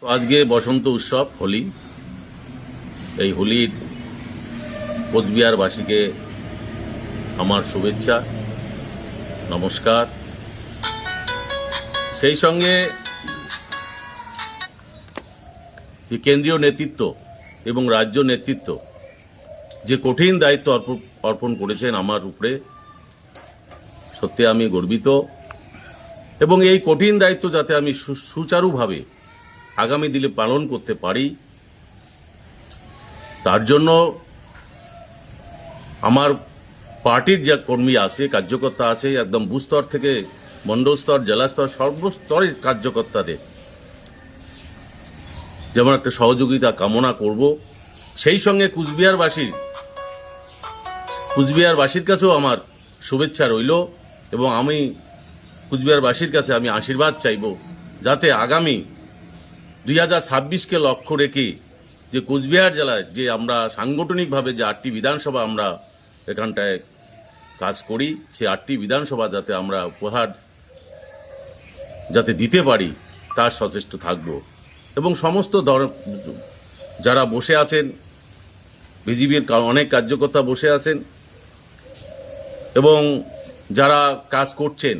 তো আজকে বসন্ত উৎসব, হোলি। এই হোলির কোচবিহারবাসীকে আমার শুভেচ্ছা, নমস্কার। সেই সঙ্গে যে কেন্দ্রীয় নেতৃত্ব এবং রাজ্য নেতৃত্ব যে কঠিন দায়িত্ব অর্প- অর্পণ করেছেন আমার উপরে সত্যি আমি গর্বিত। এবং এই কঠিন দায়িত্ব যাতে আমি সুচারুভাবে আগামী দিনে পালন করতে পারি। তার জন্য আমার পার্টির যে কর্মী আছে, কার্যকর্তা আছে, একদম বুস্তর থেকে মণ্ডল স্তর জেলা স্তর সর্বস্তরের কার্যকর্তাদের যেমন একটা সহযোগিতা কামনা করব। সেই সঙ্গে কুচবিহারবাসীর কুচবিহারবাসীর কাছেও আমার শুভেচ্ছা রইল এবং আমি কুচবিহারবাসীর কাছে আমি আশীর্বাদ চাইব যাতে আগামী দুই হাজার ছাব্বিশকে লক্ষ্য রেখে যে কোচবিহার জেলায় যে আমরা সাংগঠনিকভাবে যে আটটি বিধানসভা আমরা এখানটায় কাজ করি সেই আটটি বিধানসভা যাতে আমরা উপহার যাতে দিতে পারি, তার সচেষ্ট থাকব। এবং সমস্ত দর যারা বসে আছেন, বিজিবির অনেক কার্যকর্তা বসে আছেন, এবং যারা কাজ করছেন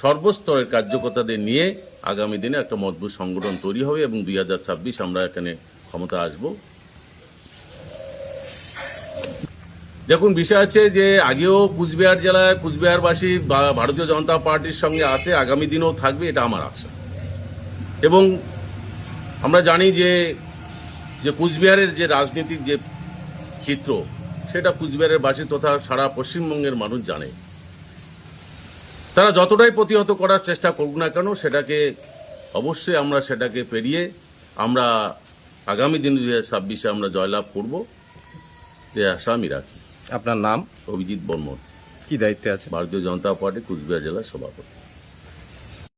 সর্বস্তরের কার্যকর্তাদের নিয়ে আগামী দিনে একটা মজবুত সংগঠন তৈরি হবে এবং দুই হাজার ছাব্বিশ আমরা এখানে ক্ষমতা আসব। দেখুন, বিষয় আছে যে আগেও কুচবিহার জেলায় কুচবিহারবাসী ভারতীয় জনতা পার্টির সঙ্গে আছে, আগামী দিনেও থাকবে, এটা আমার আশা। এবং আমরা জানি যে যে কুচবিহারের যে রাজনীতির যে চিত্র, সেটা কুচবিহারের বাসী তথা সারা পশ্চিমবঙ্গের মানুষ জানে। তারা যতটাই প্রতিহত করার চেষ্টা করুক না কেন সেটাকে অবশ্যই আমরা সেটাকে পেরিয়ে আমরা আগামী দিন দু হাজার ছাব্বিশে আমরা জয়লাভ করব। যে আশা আমি রাখি। আপনার নাম? অভিজিৎ বর্মন। কি দায়িত্বে আছে ভারতীয় জনতা পার্টি কুচবিহার জেলার সভাপতি।